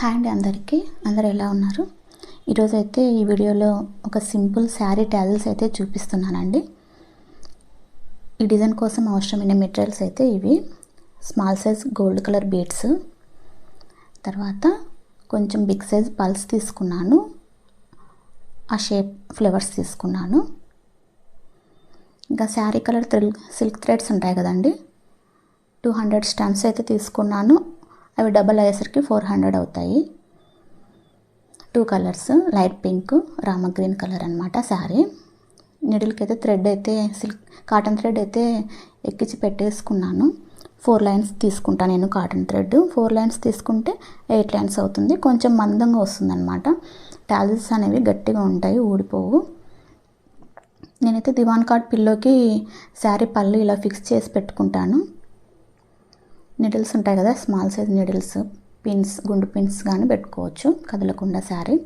Hi అండి అందరికీ. అందరు ఎలా ఉన్నారు? ఈరోజు అయితే ఈ వీడియోలో ఒక సింపుల్ శారీ టాజల్స్ అయితే చూపిస్తున్నానండి. ఈ డిజైన్ కోసం అవసరమైన మెటీరియల్స్ అయితే ఇవి. Small size gold colour beads. తర్వాత కొంచెం బిగ్ సైజ్ పల్స్ తీసుకున్నాను. ఆ షేప్ ఫ్లవర్స్ తీసుకున్నాను. ఇంకా sari colour thrill silk threads ఉంటాయి కదండి. టూ హండ్రెడ్ స్టాంప్స్ అయితే తీసుకున్నాను. అవి డబల్ అయ్యేసరికి ఫోర్ హండ్రెడ్ అవుతాయి. Two colours light pink rama green colour అనమాట శారీ. నిడిల్కి అయితే థ్రెడ్ అయితే సిల్క్ కాటన్ థ్రెడ్ అయితే ఎక్కించి పెట్టేసుకున్నాను. ఫోర్ లైన్స్ తీసుకుంటాను నేను కాటన్ థ్రెడ్ ఫోర్ లైన్స్ తీసుకుంటే ఎయిట్ లైన్స్ అవుతుంది. కొంచెం మందంగా వస్తుంది అనమాట అనేవి గట్టిగా ఉంటాయి ఊడిపోవు. నేనైతే దివాన్ కార్డ్ పిల్లోకి శారీ పళ్ళు ఇలా ఫిక్స్ చేసి పెట్టుకుంటాను. నిడిల్స్ ఉంటాయి కదా స్మాల్ సైజ్ నిడిల్స్ పిన్స్ గుండు పిన్స్ కానీ పెట్టుకోవచ్చు కదలకుండా శారీ.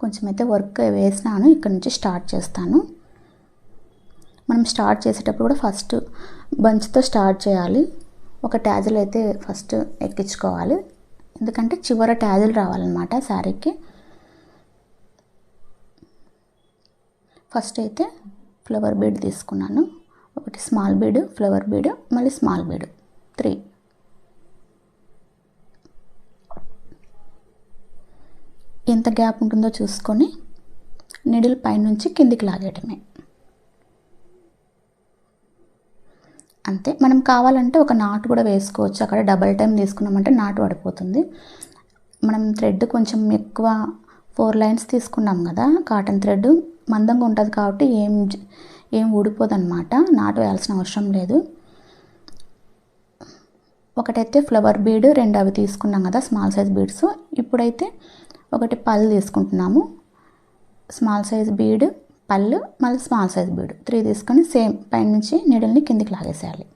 కొంచెం అయితే వర్క్ వేసినాను ఇక్కడ నుంచి స్టార్ట్ చేస్తాను. మనం స్టార్ట్ చేసేటప్పుడు కూడా ఫస్ట్ బంచ్తో స్టార్ట్ చేయాలి. ఒక ట్యాజిల్ అయితే ఫస్ట్ ఎక్కించుకోవాలి. ఎందుకంటే చివర ట్యాజిల్ రావాలన్నమాట శారీకి. ఫస్ట్ అయితే ఫ్లవర్ బీడ్ తీసుకున్నాను. ఒకటి స్మాల్ బీడ్ ఫ్లవర్ బీడ్ మళ్ళీ స్మాల్ బీడ్. త్రీ. ఎంత గ్యాప్ ఉంటుందో చూసుకొని నిడిల్ పైనుంచి కిందికి లాగేయటమే. అంతే. మనం కావాలంటే ఒక నాటు కూడా వేసుకోవచ్చు. అక్కడ డబల్ టైం తీసుకున్నామంటే నాటు పడిపోతుంది. మనం థ్రెడ్ కొంచెం ఎక్కువ ఫోర్ లైన్స్ తీసుకున్నాం కదా కాటన్ థ్రెడ్ మందంగా ఉంటుంది కాబట్టి ఏం ఏం ఊడిపోదన్నమాట. నాటు వేయాల్సిన అవసరం లేదు. ఒకటైతే ఫ్లవర్ బీడ్ రెండు అవి తీసుకున్నాం కదా స్మాల్ సైజ్ బీడ్స్ ఇప్పుడైతే ఒకటి పళ్ళు తీసుకుంటున్నాము. స్మాల్ సైజ్ బీడ్ పళ్ళు మళ్ళీ స్మాల్ సైజ్ బీడ్ త్రీ తీసుకొని సేమ్ పైనుంచి నీడల్ని కిందికి లాగేసేయాలి.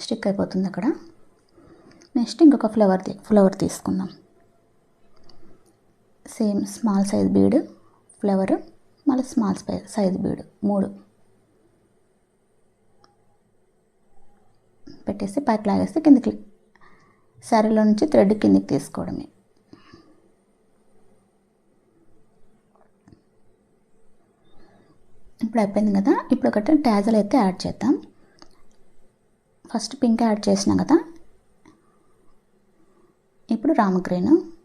స్టిక్ అయిపోతుంది అక్కడ. నెక్స్ట్ ఇంకొక ఫ్లవర్ ఫ్లవర్ తీసుకుందాం. Same small size bead flower మళ్ళీ స్మాల్ స్పై సైజ్ బీడు మూడు. పెట్టేసి పైకి లాగేస్తే కిందకి శారీలో నుంచి థ్రెడ్ కిందికి తీసుకోవడమే. ఇప్పుడు అయిపోయింది కదా? ఇప్పుడు ఒకటి ట్యాజల్ అయితే యాడ్ చేద్దాం. ఫస్ట్ పింక్ యాడ్ చేసినాం కదా? ఇప్పుడు రామగ్రీన్.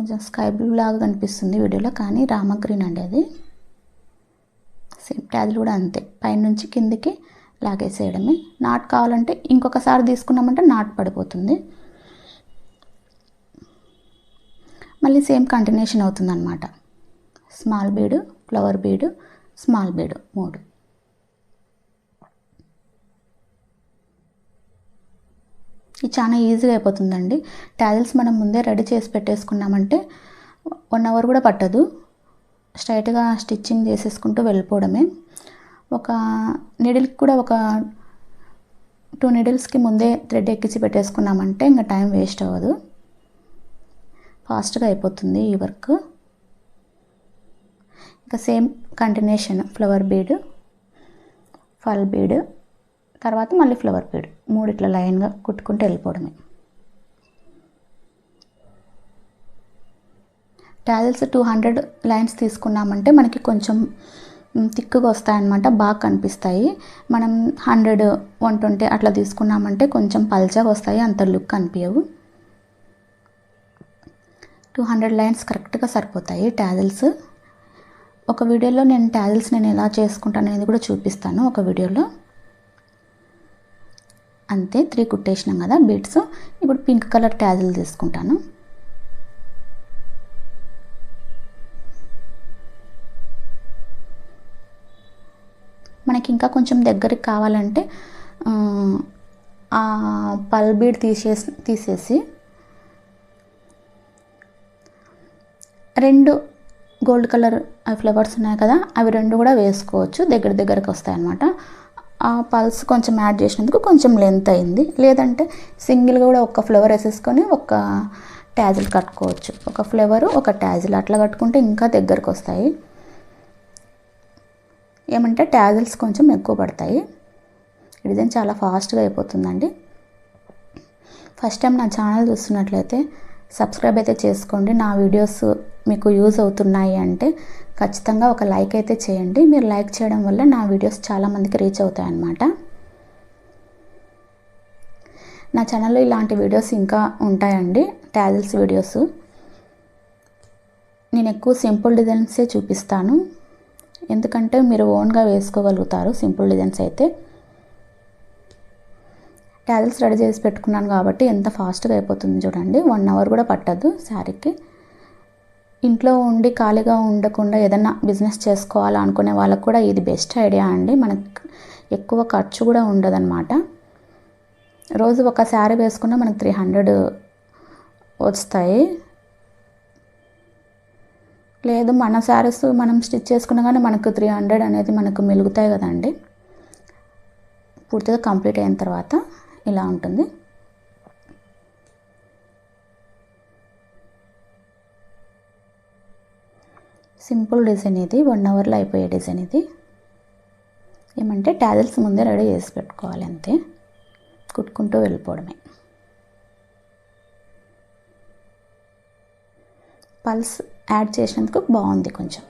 కొంచెం స్కై బ్లూ లాగా కనిపిస్తుంది వీడియోలో కానీ రామగ్రీన్ అండి అది. సేమ్ ట్యాజల్ కూడా అంతే. పైనుంచి కిందికి లాగేసేయడమే. నాట్ కావాలంటే ఇంకొకసారి తీసుకున్నామంటే నాట్ పడిపోతుంది. మళ్ళీ సేమ్ కంటిన్యూషన్ అవుతుంది అనమాట స్మాల్ బీడు ఫ్లవర్ బీడు స్మాల్ బీడు మూడు. ఇది చాలా ఈజీగా అయిపోతుందండి. ట్యాజిల్స్ మనం ముందే రెడీ చేసి పెట్టేసుకున్నామంటే వన్ అవర్ కూడా పట్టదు. స్ట్రైట్గా స్టిచ్చింగ్ చేసేసుకుంటూ వెళ్ళిపోవడమే. ఒక నిడిల్కి కూడా ఒక టూ నిడిల్స్కి ముందే థ్రెడ్ ఎక్కించి పెట్టేసుకున్నామంటే ఇంకా టైం వేస్ట్ అవ్వదు. ఫాస్ట్గా అయిపోతుంది ఈ వర్క్ ఇంకా same continuation flower bead full bead తర్వాత మళ్ళీ ఫ్లవర్ పీడ్ మూడు ఇట్లా లైన్గా కుట్టుకుంటూ వెళ్ళిపోవడమే. టాజిల్స్ టూ హండ్రెడ్ లైన్స్ తీసుకున్నామంటే మనకి కొంచెం థిక్గా వస్తాయన్నమాట బాగా కనిపిస్తాయి. మనం హండ్రెడ్ వన్ ట్వంటీ అట్లా తీసుకున్నామంటే కొంచెం పల్చగా వస్తాయి అంత లుక్ అనిపించవు టూ హండ్రెడ్ లైన్స్ కరెక్ట్గా సరిపోతాయి టాజిల్స్ ఒక వీడియోలో నేను టాజిల్స్ నేను ఎలా చేసుకుంటాను అనేది కూడా చూపిస్తాను ఒక వీడియోలో. అంతే త్రీ కుట్టేసినాం కదా బీడ్స్ ఇప్పుడు పింక్ కలర్ ట్యాజిల్ తీసుకుంటాను. మనకి ఇంకా కొంచెం దగ్గరికి కావాలంటే ఆ పల్ బీడ్ తీసేసి తీసేసి రెండు గోల్డ్ కలర్ ఫ్లవర్స్ ఉన్నాయి కదా అవి రెండు కూడా వేసుకోవచ్చు. దగ్గర దగ్గరకు వస్తాయన్నమాట. ఆ పల్స్ కొంచెం యాడ్ చేసినందుకు కొంచెం లెంత్ అయింది. లేదంటే సింగిల్గా కూడా ఒక ఫ్లవర్ వేసేసుకొని ఒక ట్యాజిల్ కట్టుకోవచ్చు. ఒక ఫ్లేవరు ఒక ట్యాజిల్ అట్లా కట్టుకుంటే ఇంకా దగ్గరకు వస్తాయి ఏమంటే ట్యాజిల్స్ కొంచెం ఎక్కువ పడతాయి. ఈ డిజైన్ చాలా ఫాస్ట్గా అయిపోతుందండి. ఫస్ట్ టైం నా ఛానల్ చూస్తున్నట్లయితే సబ్స్క్రైబ్ అయితే చేసుకోండి. నా వీడియోస్ మీకు యూజ్ అవుతున్నాయి అంటే ఖచ్చితంగా ఒక లైక్ అయితే చేయండి. మీరు లైక్ చేయడం వల్ల నా వీడియోస్ చాలామందికి రీచ్ అవుతాయన్నమాట. నా ఛానల్లో ఇలాంటి వీడియోస్ ఇంకా ఉంటాయండి. Tassels videos. నేను ఎక్కువ సింపుల్ డిజైన్సే చూపిస్తాను. ఎందుకంటే మీరు ఓన్గా వేసుకోగలుగుతారు సింపుల్ డిజైన్స్ అయితే. ట్యాజిల్స్ రెడీ చేసి పెట్టుకున్నాను కాబట్టి ఎంత ఫాస్ట్గా అయిపోతుంది చూడండి. వన్ అవర్ కూడా పట్టదు శారీకి. ఇంట్లో ఉండి ఖాళీగా ఉండకుండా ఏదైనా బిజినెస్ చేసుకోవాలనుకునే వాళ్ళకు కూడా ఇది బెస్ట్ ఐడియా అండి. మనకు ఎక్కువ ఖర్చు కూడా ఉండదన్నమాట. రోజు ఒక శారీ వేసుకున్నా మనకు త్రీ హండ్రెడ్ వస్తాయి. లేదు మన శారీస్ మనం స్టిచ్ చేసుకున్నా కానీ మనకు త్రీ హండ్రెడ్ అనేది మనకు మిలుగుతాయి కదండి. పూర్తిగా కంప్లీట్ అయిన తర్వాత ఇలా ఉంటుంది. సింపుల్ డిజైన్ ఇది వన్ అవర్లో అయిపోయే డిజైన్ ఇది. ఏమంటే టాజిల్స్ ముందే రెడీ చేసి పెట్టుకోవాలి అంతే. కుట్టుకుంటూ వెళ్ళిపోవడమే. పల్స్ యాడ్ చేసినందుకు బాగుంది కొంచెం.